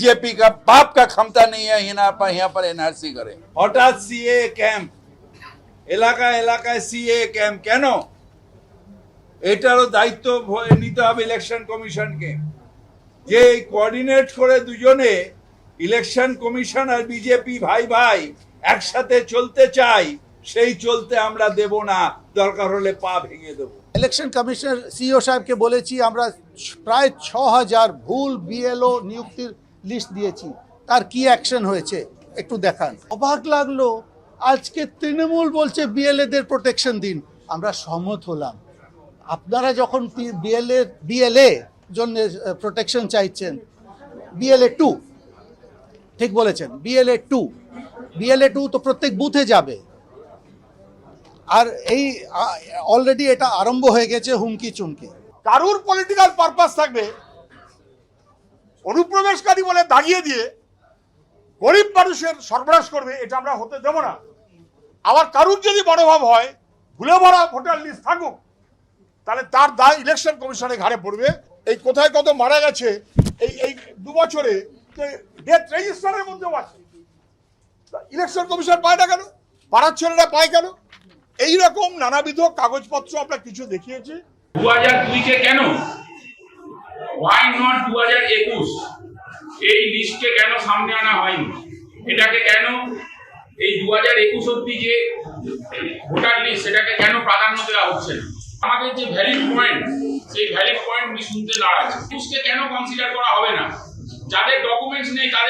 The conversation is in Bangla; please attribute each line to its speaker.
Speaker 1: बीजेपी का बाप का क्षमता नहीं है यहाँ पर यहाँ पर एनआरसी करे হঠাৎ সিএ ক্যাম্প এলাকায় এলাকায় সিএ ক্যাম্প কেন এটারও দায়িত্ব ভ- নিতে হবে ইলেকশন কমিশনকে যে কোঅর্ডিনেট করে দুজনে ইলেকশন কমিশন আর বিজেপি ভাই ভাই একসাথে চলতে চাই সেই চলতে আমরা দেব না দরকার হলে পা ভেঙে দেবো
Speaker 2: ইলেকশন কমিশনার সিইও সাহেবকে বলেছি আমরা ছ- প্রায় ছ হাজার ভুল বিএলও নিযুক্তির লিস্ট দিয়েছি। তার কি অ্যাকশন হয়েছে একটু দেখান। অবাক লাগল, আজকে তৃণমূল বলছে বিএলএদের প্রোটেকশন দিন। আমরা সম্মত হলাম। আপনারা যখন বিএলএ বিএলএ জন্য প্রোটেকশন চাইছেন বিএলএ টু ঠিক বলেছেন বিএলএ টু বিএলএ টু তো প্রত্যেক বুথে যাবে। আর এই অলরেডি এটা আরম্ভ হয়ে গেছে হুমকি চুমকি
Speaker 3: কারুর পলিটিক্যাল পারপাস থাকবে? অনুপ্রবেশকারী বলে দাঁড়িয়ে দিয়ে গরিব মানুষের সর্বনাশ করবে, এটা আমরা হতে দেব না। আবার কারুর যদি মনোভাব হয়, ভুলে ভরা ভোটার লিস্ট থাকুক, তাহলে তার দায় ইলেকশন কমিশনের ঘাড়ে পড়বে। এই কোথায় কত মারা গেছে, এই এই দু বছরে ডেথ রেজিস্টারের মধ্যেও আছে। ইলেকশন কমিশন পায় না কেন? পাড়ার ছেলেরা পায় কেন? এইরকম নানাবিধ কাগজপত্র আমরা কিছু দেখিয়েছি।
Speaker 4: দু হাজার দুইকে কেন? ওয়াই নট দু হাজার একুশ এই লিস্টে কেন সামনে আনা হয়নি? এটাকে কেন এই দু হাজার একুশ অব্দি যে ভোটার লিস্ট সেটাকে কেন প্রাধান্য দেওয়া হচ্ছে না? আমাদের যে ভ্যালিড পয়েন্ট সেই ভ্যালিড পয়েন্ট শুনতে দাঁড়াচ্ছে কেন কনসিডার করা হবে না? যাদের ডকুমেন্টস নেই, তাদের